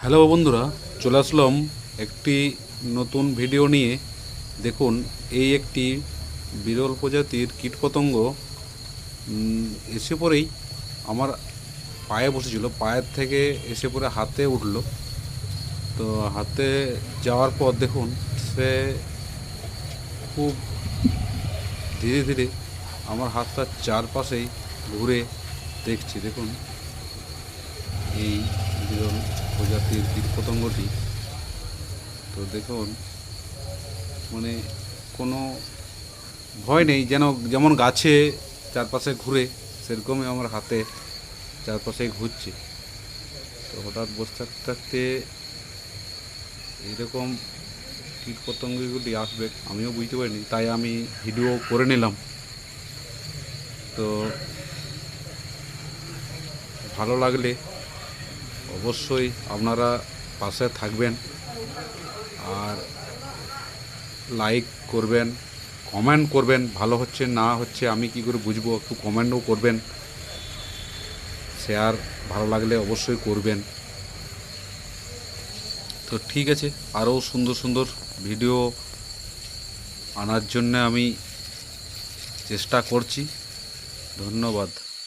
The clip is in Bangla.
হ্যালো বন্ধুরা, চলে আসলাম একটি নতুন ভিডিও নিয়ে। দেখুন, এই একটি বিরল প্রজাতির কীটপতঙ্গ এসে পরেই আমার পায়ে বসেছিল। পায়ের থেকে এসে পরে হাতে উঠল। তো হাতে যাওয়ার পর দেখুন, সে খুব ধীরে ধীরে আমার হাতটার চারপাশেই ঘুরে দেখছি। দেখুন, এই বিরল প্রজাতির কীটপতঙ্গটি। তো দেখুন মানে কোনো ভয় নেই, যেন যেমন গাছে চারপাশে ঘুরে, সেরকমই আমার হাতে চারপাশে ঘুরছে। তো হঠাৎ বসে থাকতে থাকতে এইরকম কীটপতঙ্গগুলি আসবে, আমিও বুঝতে পারিনি, তাই আমি ভিডিও করে নিলাম। তো ভালো লাগলে অবশ্যই আপনারা পাশে থাকবেন আর লাইক করবেন, কমেন্ট করবেন, ভালো হচ্ছে না হচ্ছে আমি কি করে বুঝব, একটু কমেন্টও করবেন। শেয়ার ভালো লাগলে অবশ্যই করবেন। তো ঠিক আছে, আরও সুন্দর সুন্দর ভিডিও আনার জন্য আমি চেষ্টা করছি। ধন্যবাদ।